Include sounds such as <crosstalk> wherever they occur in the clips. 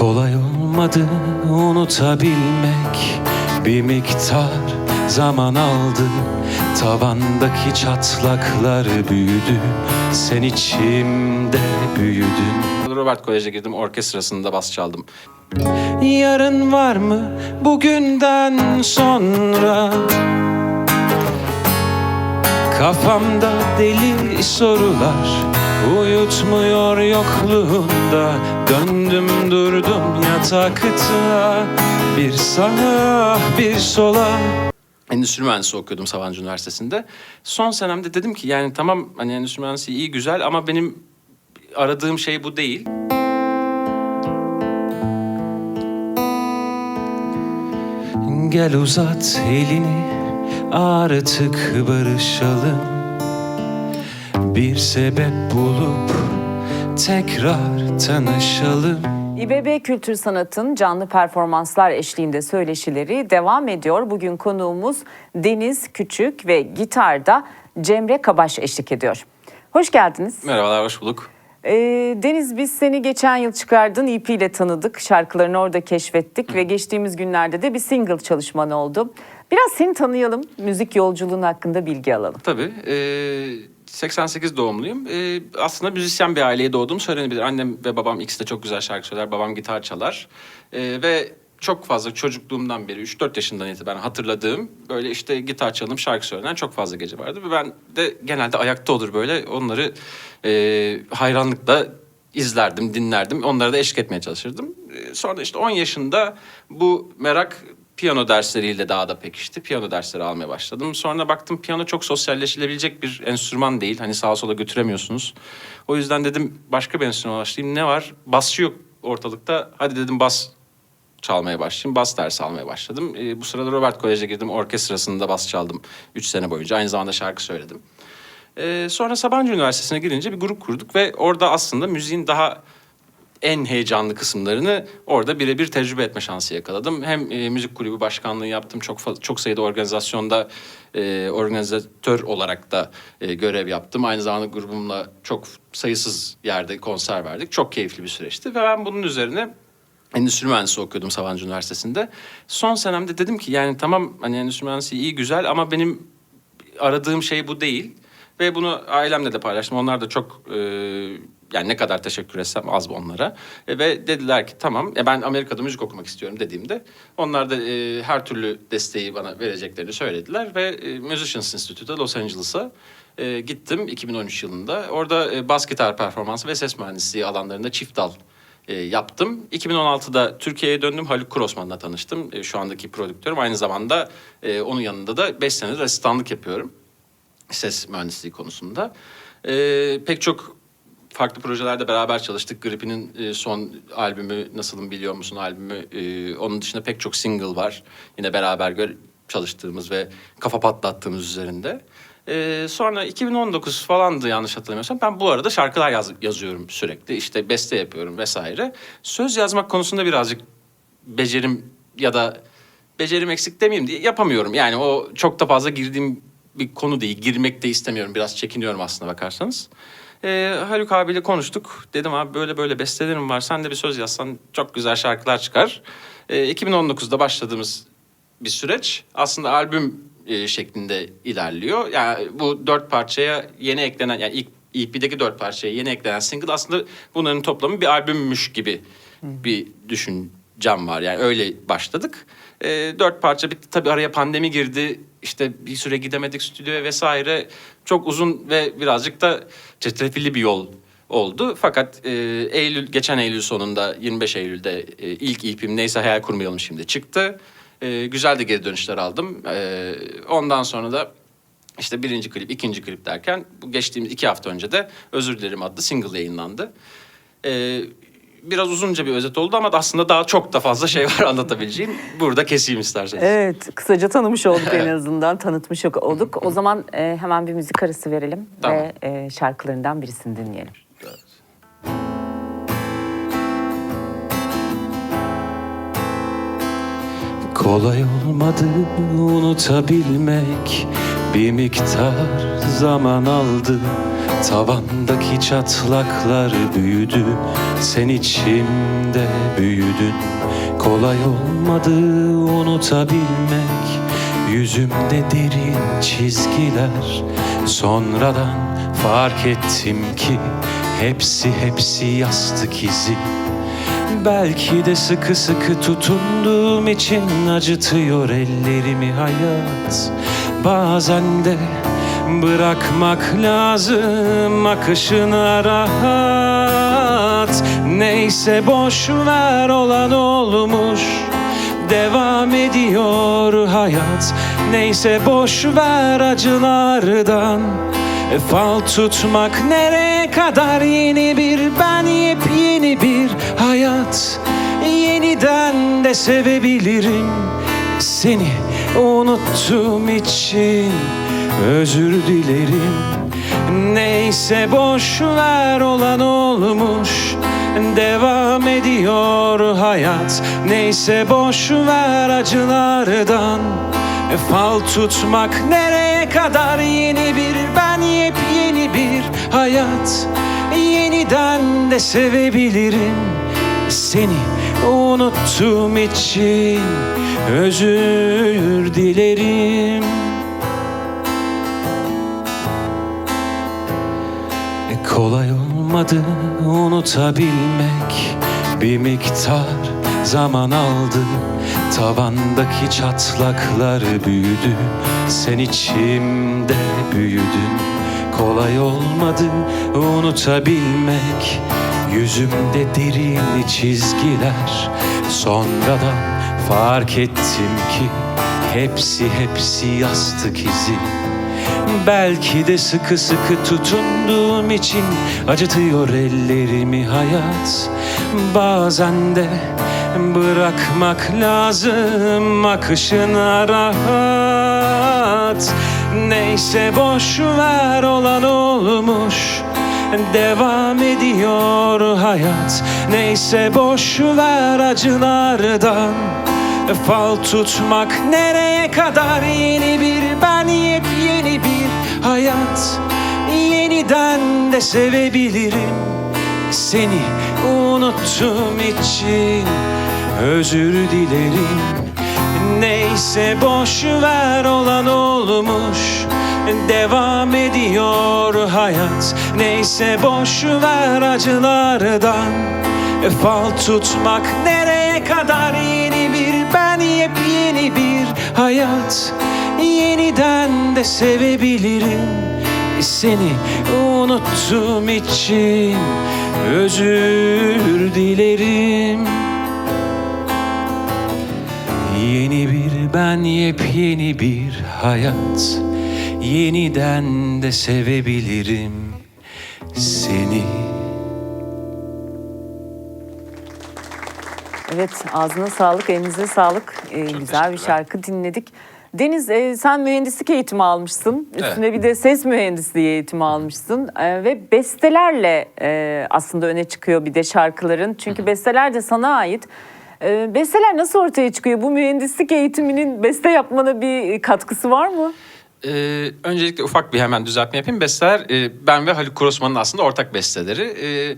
Kolay olmadı unutabilmek. Bir miktar zaman aldı. Tavandaki çatlaklar büyüdü. Sen içimde büyüdün. Robert Kolej'e girdim, orkestrasında bas çaldım. Yarın var mı bugünden sonra? Kafamda deli sorular Uyutmuyor yokluğunda Döndüm durdum yatakta Bir sağa bir sola Endüstri mühendisi okuyordum Sabancı Üniversitesi'nde. Son senemde dedim ki yani tamam hani endüstri mühendisi iyi güzel ama benim aradığım şey bu değil. Gel uzat elini artık barışalım Bir sebep bulup tekrar tanışalım İBB Kültür Sanat'ın canlı performanslar eşliğinde söyleşileri devam ediyor. Bugün konuğumuz Deniz Küçük ve gitarda Cemre Kabaş eşlik ediyor. Hoş geldiniz. Merhabalar, hoş bulduk. Ee, Deniz biz seni geçen yıl çıkardın EP ile tanıdık. Şarkılarını orada keşfettik ve geçtiğimiz günlerde de bir single çalışman oldu. Biraz seni tanıyalım, müzik yolculuğun hakkında bilgi alalım. Tabii. e, 88 doğumluyum. E, aslında müzisyen bir aileye doğdum söylenebilir. Annem ve babam ikisi de çok güzel şarkı söyler. Babam gitar çalar. E, ve çok fazla çocukluğumdan beri 3-4 yaşından itibaren hatırladığım böyle işte gitar çalınıp şarkı söylenen çok fazla gece vardı. Ve ben de genelde ayakta olur böyle onları e, hayranlıkla izlerdim, dinlerdim. Onlara da eşlik etmeye çalışırdım. E, sonra işte 10 yaşında bu merak piyano dersleriyle daha da pekişti. Piyano dersleri almaya başladım. Sonra baktım piyano çok sosyalleşilebilecek bir enstrüman değil. Hani sağa sola götüremiyorsunuz. O yüzden dedim başka bir enstrüman başlayayım. Ne var? Basçı yok ortalıkta. Hadi dedim bas çalmaya başlayayım. Bas dersi almaya başladım. Ee, bu sırada Robert Kolej'e girdim. Orkestrasında bas çaldım 3 sene boyunca. Aynı zamanda şarkı söyledim. Ee, sonra Sabancı Üniversitesi'ne girince bir grup kurduk ve orada aslında müziğin daha en heyecanlı kısımlarını orada birebir tecrübe etme şansı yakaladım. Hem e, müzik kulübü başkanlığı yaptım. Çok çok sayıda organizasyonda e, organizatör olarak da e, görev yaptım. Aynı zamanda grubumla çok sayısız yerde konser verdik. Çok keyifli bir süreçti ve ben bunun üzerine Endüstri mühendisi okuyordum Sabancı Üniversitesi'nde. Son senemde dedim ki yani tamam hani endüstri mühendisi iyi güzel ama benim aradığım şey bu değil. Ve bunu ailemle de paylaştım. Onlar da çok e, yani ne kadar teşekkür etsem az bu onlara. E, ve dediler ki tamam e, ben Amerika'da müzik okumak istiyorum dediğimde onlar da e, her türlü desteği bana vereceklerini söylediler. Ve e, Musicians Institute'da Los Angeles'a e, gittim 2013 yılında. Orada e, bas gitar performansı ve ses mühendisliği alanlarında çift dal e, yaptım. 2016'da Türkiye'ye döndüm. Haluk Krosman'la tanıştım. E, şu andaki prodüktörüm. Aynı zamanda e, onun yanında da 5 senedir asistanlık yapıyorum. Ses mühendisliği konusunda. E, pek çok farklı projelerde beraber çalıştık. Grippi'nin e, son albümü Nasılım Biliyor Musun albümü. e, onun dışında pek çok single var. Yine beraber çalıştığımız ve kafa patlattığımız üzerinde. E, sonra 2019 falandı yanlış hatırlamıyorsam. Ben bu arada şarkılar yaz- yazıyorum sürekli. İşte beste yapıyorum vesaire. Söz yazmak konusunda birazcık becerim ya da becerim eksik demeyeyim diye yapamıyorum. Yani o çok da fazla girdiğim bir konu değil. Girmek de istemiyorum. Biraz çekiniyorum aslında bakarsanız. Ee, Haluk abiyle konuştuk. Dedim abi böyle böyle bestelerim var. Sen de bir söz yazsan çok güzel şarkılar çıkar. Ee, 2019'da başladığımız bir süreç. Aslında albüm e, şeklinde ilerliyor. Yani bu dört parçaya yeni eklenen yani ilk EP'deki dört parçaya yeni eklenen single aslında bunların toplamı bir albümmüş gibi bir düşüncem var. Yani öyle başladık. E, dört parça bitti. Tabii araya pandemi girdi. İşte bir süre gidemedik stüdyoya vesaire. Çok uzun ve birazcık da çetrefilli bir yol oldu. Fakat e, Eylül geçen Eylül sonunda 25 Eylül'de e, ilk EP'm neyse hayal kurmayalım şimdi çıktı. E, güzel de geri dönüşler aldım. E, ondan sonra da işte birinci klip, ikinci klip derken bu geçtiğimiz iki hafta önce de Özür Dilerim adlı single yayınlandı. E, biraz uzunca bir özet oldu ama aslında daha çok da fazla şey var <laughs> anlatabileceğim. Burada keseyim isterseniz. Evet, kısaca tanımış olduk en <laughs> azından, tanıtmış olduk. O zaman e, hemen bir müzik arası verelim Tamam. ve e, şarkılarından birisini dinleyelim. Kolay olmadı unutabilmek Bir miktar zaman aldı Tavandaki çatlaklar büyüdü Sen içimde büyüdün. Kolay olmadı unutabilmek Yüzümde derin çizgiler. Sonradan fark ettim ki Hepsi hepsi yastık izi. Belki de sıkı sıkı tutunduğum için acıtıyor ellerimi hayat. Bazen de bırakmak lazım akışına rahat. Neyse boş ver olan olmuş. Devam ediyor hayat. Neyse boş ver acılardan. Fal tutmak nereye kadar? Yeni bir ben yepyeni bir hayat. Yeniden de sevebilirim seni unuttuğum için özür dilerim. Neyse boş ver olan olmuş. Devam ediyor hayat. Neyse boş ver acılardan. Fal tutmak nereye kadar? Yeni bir ben yepyeni bir hayat. Yeniden de sevebilirim seni unuttuğum için. Özür dilerim Kolay olmadı unutabilmek. Bir miktar zaman aldı. Tavandaki çatlaklar büyüdü. Sen içimde büyüdün. Kolay olmadı unutabilmek. Yüzümde derin çizgiler. Sonradan fark ettim ki Hepsi hepsi yastık izi Belki de sıkı sıkı tutunduğum için acıtıyor ellerimi hayat. Bazen de bırakmak lazım akışına rahat. Neyse boş ver olan olmuş. Devam ediyor hayat. Neyse boş ver acılardan. Fal tutmak nereye kadar de sevebilirim seni unuttuğum için. Özür dilerim. Neyse boş ver olan olmuş. Devam ediyor hayat. Neyse boş ver acılardan. Fal tutmak nereye kadar yeni bir ben yepyeni bir hayat. Yeniden de sevebilirim seni unuttuğum için özür dilerim Yeni bir ben yepyeni bir hayat Yeniden de sevebilirim seni Evet ağzına sağlık, elinize sağlık. Ee, güzel bir şarkı dinledik. Deniz e, sen mühendislik eğitimi almışsın. Üstüne bir de ses mühendisliği eğitimi almışsın. Ee, ve bestelerle e, aslında öne çıkıyor bir de şarkıların. Çünkü besteler de sana ait. Ee, besteler nasıl ortaya çıkıyor? Bu mühendislik eğitiminin beste yapmana bir katkısı var mı? Ee, öncelikle ufak bir hemen düzeltme yapayım. Besteler e, ben ve Haluk Kurosman'ın aslında ortak besteleri. Ee,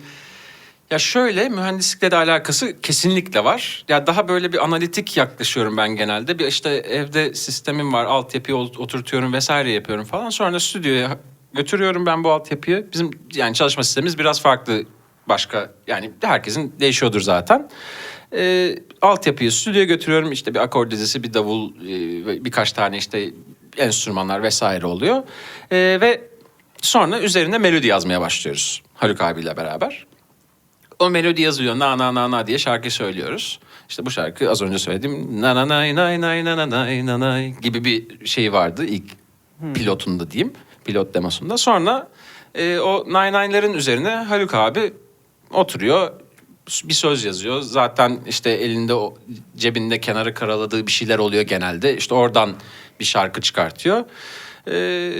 ya şöyle mühendislikle de alakası kesinlikle var. Ya daha böyle bir analitik yaklaşıyorum ben genelde. Bir işte evde sistemim var, altyapıyı ot- oturtuyorum vesaire yapıyorum falan. Sonra stüdyoya götürüyorum ben bu altyapıyı. Bizim yani çalışma sistemimiz biraz farklı başka yani herkesin değişiyordur zaten. Ee, altyapıyı stüdyoya götürüyorum. İşte bir akor dizisi, bir davul, e, birkaç tane işte enstrümanlar vesaire oluyor. Ee, ve sonra üzerine melodi yazmaya başlıyoruz Haluk abiyle beraber. O melodi yazıyor na na na na diye şarkı söylüyoruz. İşte bu şarkı az önce söylediğim na na nay nay na na nay na nay gibi bir şey vardı ilk pilotunda diyeyim. Pilot demosunda. Sonra e, o nay nay'ların üzerine Haluk abi oturuyor bir söz yazıyor. Zaten işte elinde o cebinde kenarı karaladığı bir şeyler oluyor genelde. İşte oradan bir şarkı çıkartıyor. Ee,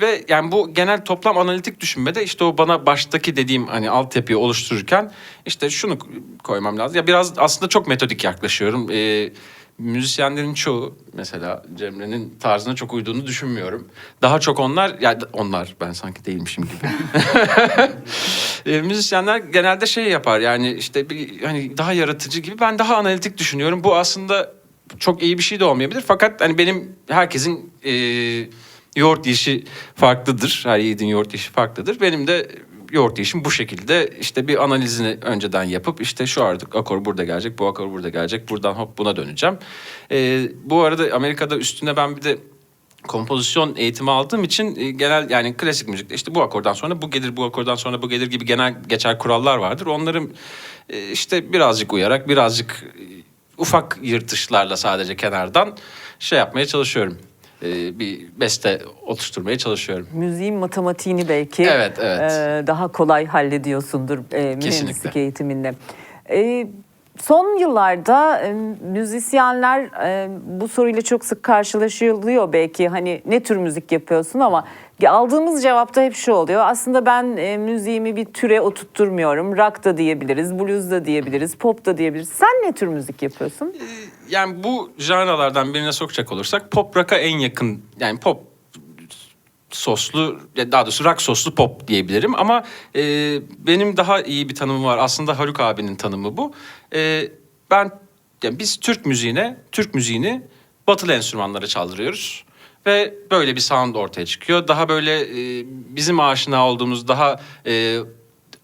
ve yani bu genel toplam analitik düşünmede işte o bana baştaki dediğim hani altyapıyı oluştururken işte şunu koymam lazım. Ya biraz aslında çok metodik yaklaşıyorum. Ee, müzisyenlerin çoğu mesela Cemre'nin tarzına çok uyduğunu düşünmüyorum. Daha çok onlar, yani onlar ben sanki değilmişim gibi. <laughs> E, müzisyenler genelde şey yapar yani işte bir hani daha yaratıcı gibi ben daha analitik düşünüyorum. Bu aslında çok iyi bir şey de olmayabilir. Fakat hani benim herkesin e, yoğurt yiyişi farklıdır. Her yiğidin yoğurt yiyişi farklıdır. Benim de yoğurt yiyişim bu şekilde işte bir analizini önceden yapıp işte şu artık akor burada gelecek, bu akor burada gelecek. Buradan hop buna döneceğim. E, bu arada Amerika'da üstüne ben bir de kompozisyon eğitimi aldığım için e, genel yani klasik müzikte işte bu akordan sonra bu gelir, bu akordan sonra bu gelir gibi genel geçer kurallar vardır. Onların e, işte birazcık uyarak, birazcık e, ufak yırtışlarla sadece kenardan şey yapmaya çalışıyorum. E, bir beste oluşturmaya çalışıyorum. Müziğin matematiğini belki Evet, evet. e, daha kolay hallediyorsundur e, mühendislik eğitiminde. E, son yıllarda e, müzisyenler e, bu soruyla çok sık karşılaşılıyor belki hani ne tür müzik yapıyorsun ama aldığımız cevapta hep şu oluyor. Aslında ben e, müziğimi bir türe oturtturmuyorum. Rock da diyebiliriz, blues da diyebiliriz, pop da diyebiliriz. Sen ne tür müzik yapıyorsun? Yani bu janralardan birine sokacak olursak pop rock'a en yakın yani pop soslu daha doğrusu rock soslu pop diyebilirim ama e, benim daha iyi bir tanımım var. Aslında Haluk abinin tanımı bu. E, ben yani biz Türk müziğine, Türk müziğini batılı enstrümanlara çaldırıyoruz ve böyle bir sound ortaya çıkıyor. Daha böyle e, bizim aşina olduğumuz daha e,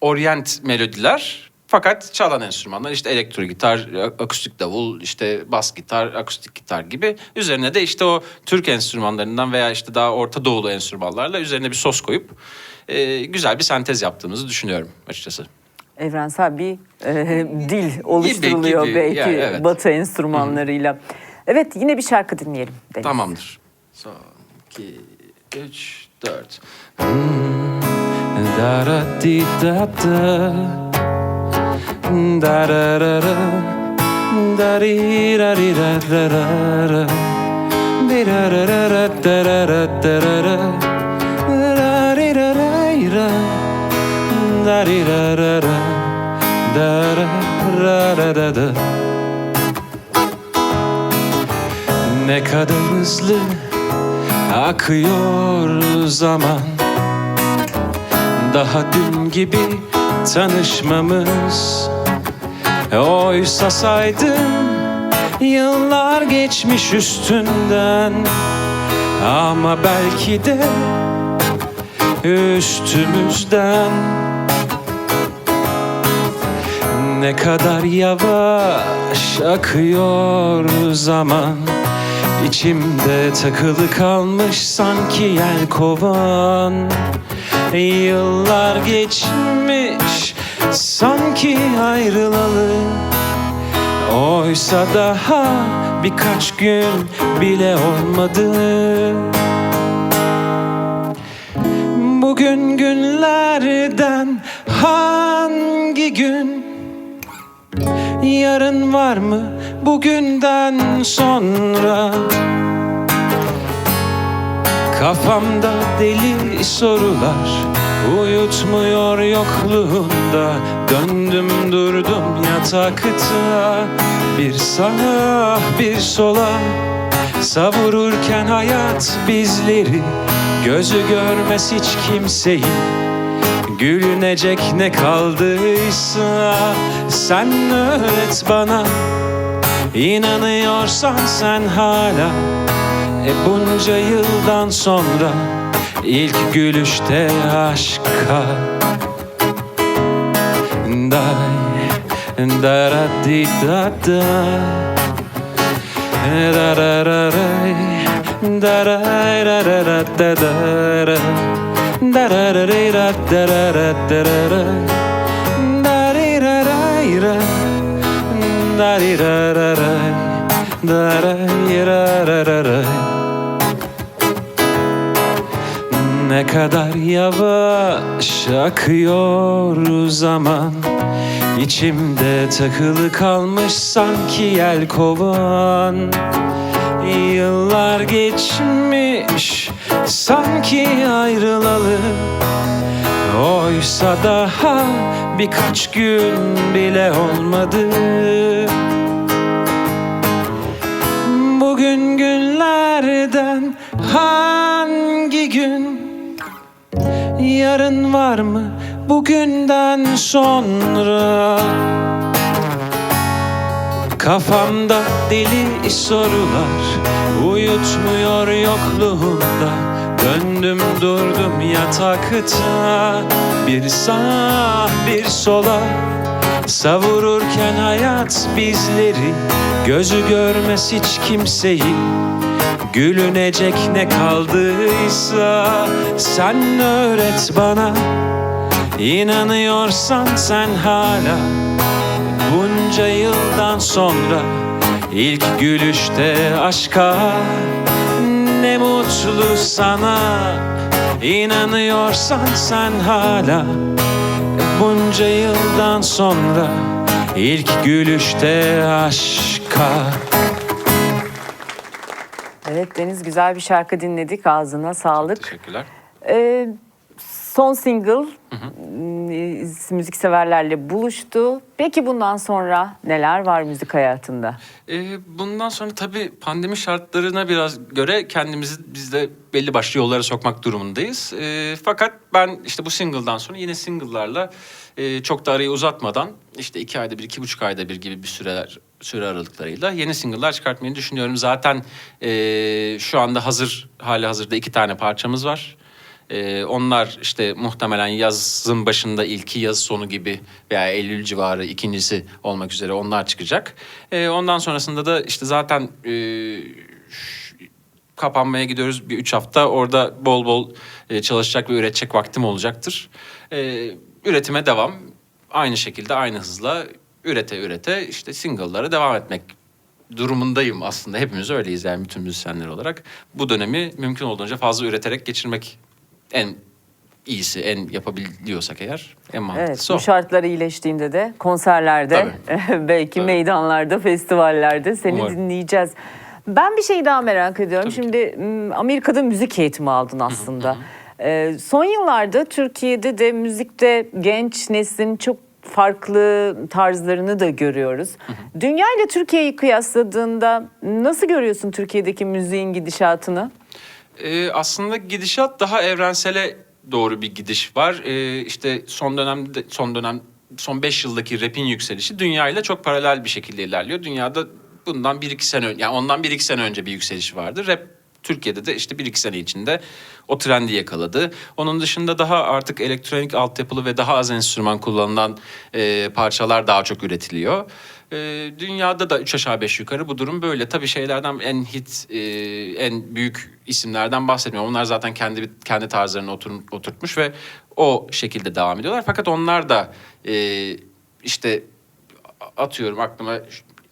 orient melodiler fakat çalan enstrümanlar işte elektro gitar, akustik davul, işte bas gitar, akustik gitar gibi. Üzerine de işte o Türk enstrümanlarından veya işte daha Orta Doğulu enstrümanlarla üzerine bir sos koyup e, güzel bir sentez yaptığımızı düşünüyorum açıkçası. evrensel bir e, <laughs> dil oluşturuluyor gibi, belki yani evet. batı enstrümanlarıyla. Evet yine bir şarkı dinleyelim. Deniz. Tamamdır. Son, iki, üç, dört. Da da di da da. Da da da da. Da di da di da da da da. Di da da da da da da da da da da. Di da da da. Da di da da da. Da da da da da. Ne kadar hızlı akıyor zaman. Daha dün gibi tanışmamız. Oysa saydım yıllar geçmiş üstünden. Ama belki de üstümüzden. Ne kadar yavaş akıyor zaman İçimde takılı kalmış sanki yel kovan. Yıllar geçmiş sanki ayrılalı. Oysa daha birkaç gün bile olmadı. Bugün günlerden hangi gün Yarın var mı bugünden sonra? Kafamda deli sorular Uyutmuyor yokluğunda. Döndüm durdum yatakta Bir sağa bir sola. Savururken hayat bizleri Gözü görmez hiç kimseyi Gülünecek ne kaldıysa Sen öğret bana. İnanıyorsan sen hala e bunca yıldan sonra ilk gülüşte aşka Day da ra di da da da da da da da da da da da da Ne kadar yavaş akıyor zaman. İçimde takılı kalmış sanki yel kovan Yıllar geçmiş sanki ayrılalı. Oysa daha birkaç gün bile olmadı. Bugün günlerden hangi gün? Yarın var mı bugünden sonra Kafamda deli sorular Uyutmuyor yokluğunda Döndüm durdum yatakta Bir sağa bir sola. Savururken hayat bizleri Gözü görmez hiç kimseyi. Gülünecek ne kaldıysa Sen öğret bana. İnanıyorsan sen hala Bunca yıldan sonra ilk gülüşte aşka Ne mutlu sana İnanıyorsan sen hala Bunca yıldan sonra ilk gülüşte aşka Evet Deniz güzel bir şarkı dinledik. Ağzına sağlık. Teşekkürler. Ee, son single m, müzik severlerle buluştu. Peki bundan sonra neler var müzik hayatında? Ee, bundan sonra tabii pandemi şartlarına biraz göre kendimizi biz de belli başlı yollara sokmak durumundayız. Ee, fakat ben işte bu single'dan sonra yine single'larla e, çok da arayı uzatmadan işte iki ayda bir, iki buçuk ayda bir gibi bir süreler süre aralıklarıyla yeni single'lar çıkartmayı düşünüyorum. Zaten e, şu anda hazır hali hazırda iki tane parçamız var. Ee, onlar işte muhtemelen yazın başında ilki yaz sonu gibi veya Eylül civarı ikincisi olmak üzere onlar çıkacak. Ee, ondan sonrasında da işte zaten e, kapanmaya gidiyoruz bir üç hafta. Orada bol bol e, çalışacak ve üretecek vaktim olacaktır. Ee, üretime devam. Aynı şekilde aynı hızla ürete ürete işte single'lara devam etmek durumundayım aslında. Hepimiz öyleyiz yani bütün müzisyenler olarak. Bu dönemi mümkün olduğunca fazla üreterek geçirmek en iyisi, en yapabiliyorsak eğer en Evet, mantıklısı bu o. şartlar iyileştiğinde de konserlerde, <laughs> belki meydanlarda, festivallerde seni Umarım. dinleyeceğiz. Ben bir şey daha merak ediyorum. Tabii ki. Şimdi m, Amerika'da müzik eğitimi aldın aslında. Ee, son yıllarda Türkiye'de de müzikte genç neslin çok farklı tarzlarını da görüyoruz. Dünya ile Türkiye'yi kıyasladığında nasıl görüyorsun Türkiye'deki müziğin gidişatını? Ee, aslında gidişat daha evrensele doğru bir gidiş var. Ee, işte son dönemde son dönem son 5 yıldaki rap'in yükselişi dünyayla çok paralel bir şekilde ilerliyor. Dünyada bundan 1-2 sene önce yani ondan 1-2 sene önce bir yükseliş vardı. Rap Türkiye'de de işte 1-2 sene içinde o trendi yakaladı. Onun dışında daha artık elektronik altyapılı ve daha az enstrüman kullanılan e, parçalar daha çok üretiliyor. E, dünyada da üç aşağı beş yukarı bu durum böyle. Tabii şeylerden en hit, e, en büyük isimlerden bahsetmiyorum. Onlar zaten kendi kendi tarzlarını otur, oturtmuş ve o şekilde devam ediyorlar. Fakat onlar da e, işte atıyorum aklıma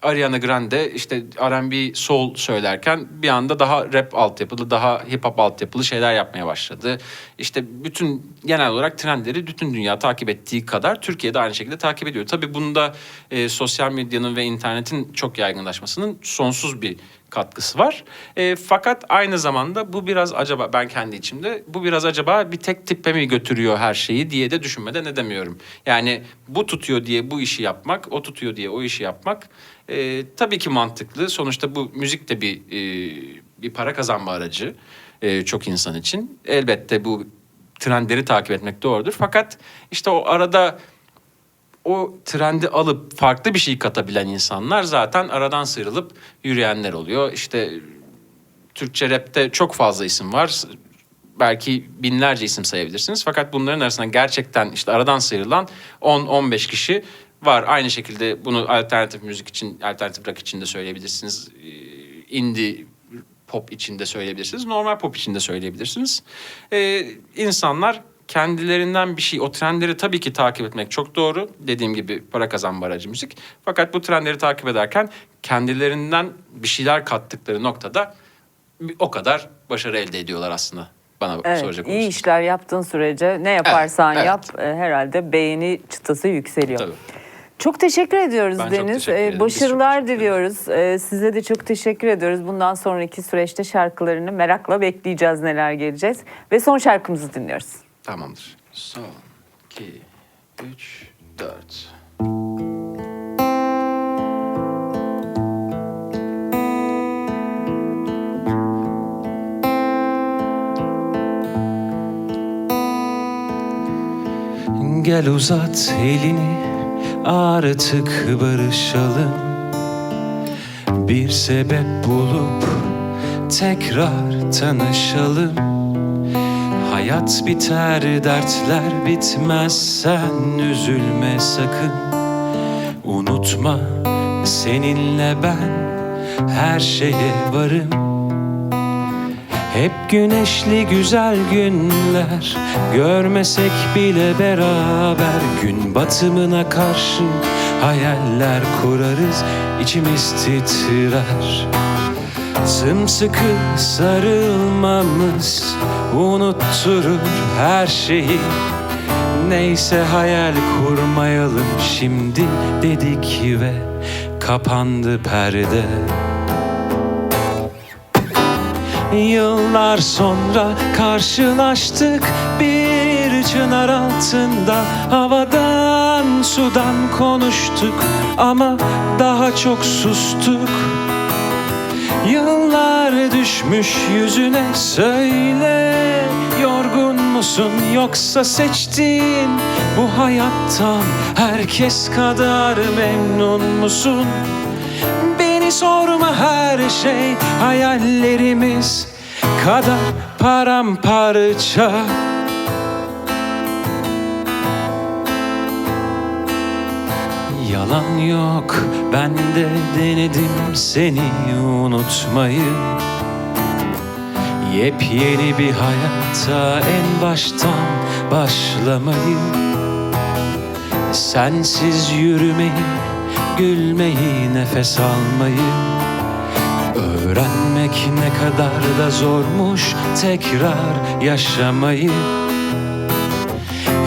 Ariana Grande işte R&B soul söylerken bir anda daha rap altyapılı, daha hip hop altyapılı şeyler yapmaya başladı. İşte bütün genel olarak trendleri bütün dünya takip ettiği kadar Türkiye de aynı şekilde takip ediyor. Tabii bunda e, sosyal medyanın ve internetin çok yaygınlaşmasının sonsuz bir katkısı var. E, fakat aynı zamanda bu biraz acaba ben kendi içimde bu biraz acaba bir tek tipe mi götürüyor her şeyi diye de düşünmeden edemiyorum. Yani bu tutuyor diye bu işi yapmak, o tutuyor diye o işi yapmak e, tabii ki mantıklı. Sonuçta bu müzik de bir e, bir para kazanma aracı e, çok insan için. Elbette bu trendleri takip etmek doğrudur. Fakat işte o arada o trendi alıp farklı bir şey katabilen insanlar zaten aradan sıyrılıp yürüyenler oluyor. İşte Türkçe rapte çok fazla isim var. Belki binlerce isim sayabilirsiniz. Fakat bunların arasında gerçekten işte aradan sıyrılan 10-15 kişi var. Aynı şekilde bunu alternatif müzik için, alternatif rock için de söyleyebilirsiniz. Ee, Indie pop için de söyleyebilirsiniz. Normal pop için de söyleyebilirsiniz. Ee, insanlar kendilerinden bir şey, o trendleri tabii ki takip etmek çok doğru. Dediğim gibi para kazanma aracı müzik. Fakat bu trendleri takip ederken kendilerinden bir şeyler kattıkları noktada o kadar başarı elde ediyorlar aslında. Bana Evet, soracak iyi olursanız. işler yaptığın sürece ne yaparsan evet. yap e, herhalde beğeni çıtası yükseliyor. Tabii. Çok teşekkür ediyoruz Ben çok Deniz. teşekkür Ee, ederim. Biz Başarılar çok teşekkür diliyoruz. Ee, size de çok teşekkür ediyoruz. Bundan sonraki süreçte şarkılarını merakla bekleyeceğiz neler geleceğiz. Ve son şarkımızı dinliyoruz. Tamamdır. Son, iki, üç, dört. Gel uzat elini artık barışalım Bir sebep bulup tekrar tanışalım Hayat biter dertler bitmez. Sen üzülme sakın. Unutma seninle ben her şeye varım. Hep güneşli güzel günler Görmesek bile beraber. Gün batımına karşı Hayaller kurarız içimiz titrer Sımsıkı sarılmamız Unutturur her şeyi. Neyse hayal kurmayalım şimdi dedik ve kapandı perde. Yıllar sonra karşılaştık bir çınar altında. Havadan sudan konuştuk ama daha çok sustuk Yıllar düşmüş yüzüne söyle Yorgun musun yoksa seçtin bu hayattan Herkes kadar memnun musun? Beni sorma her şey hayallerimiz kadar paramparça Yalan yok ben de denedim seni unutmayı. Yepyeni bir hayata en baştan başlamayı. Sensiz yürümeyi, gülmeyi, nefes almayı. Öğrenmek ne kadar da zormuş tekrar yaşamayı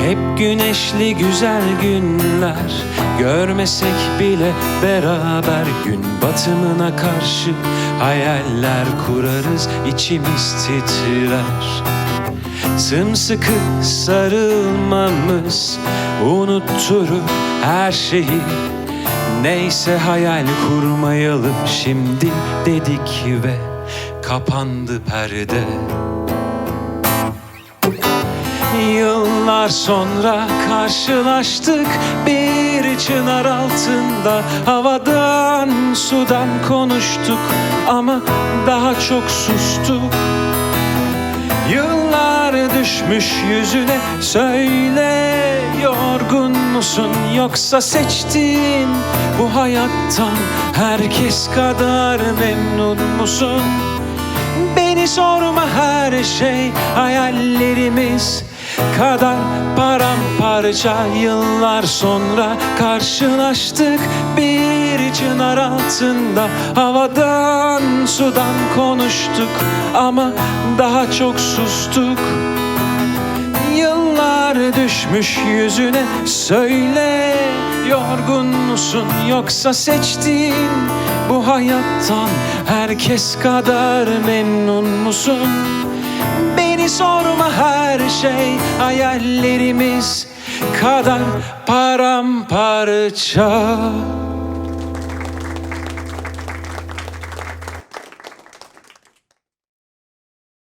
hep güneşli güzel günler Görmesek bile beraber Gün batımına karşı Hayaller kurarız içimiz titrer. Sımsıkı sarılmamız Unutturur her şeyi. Neyse hayal kurmayalım şimdi dedik ve kapandı perde Yıllar sonra karşılaştık. Bir çınar altında Havadan sudan konuştuk ama daha çok sustuk. Yıllar düşmüş yüzüne söyle Yorgun musun yoksa seçtin bu hayattan? Herkes kadar memnun musun? Beni sorma her şey hayallerimiz kadar paramparça yıllar sonra karşılaştık bir çınar altında havadan sudan konuştuk ama daha çok sustuk Yıllar düşmüş yüzüne söyle Yorgun musun yoksa seçtin bu hayattan Herkes kadar memnun musun? Sorma her şey. Hayallerimiz kadar paramparça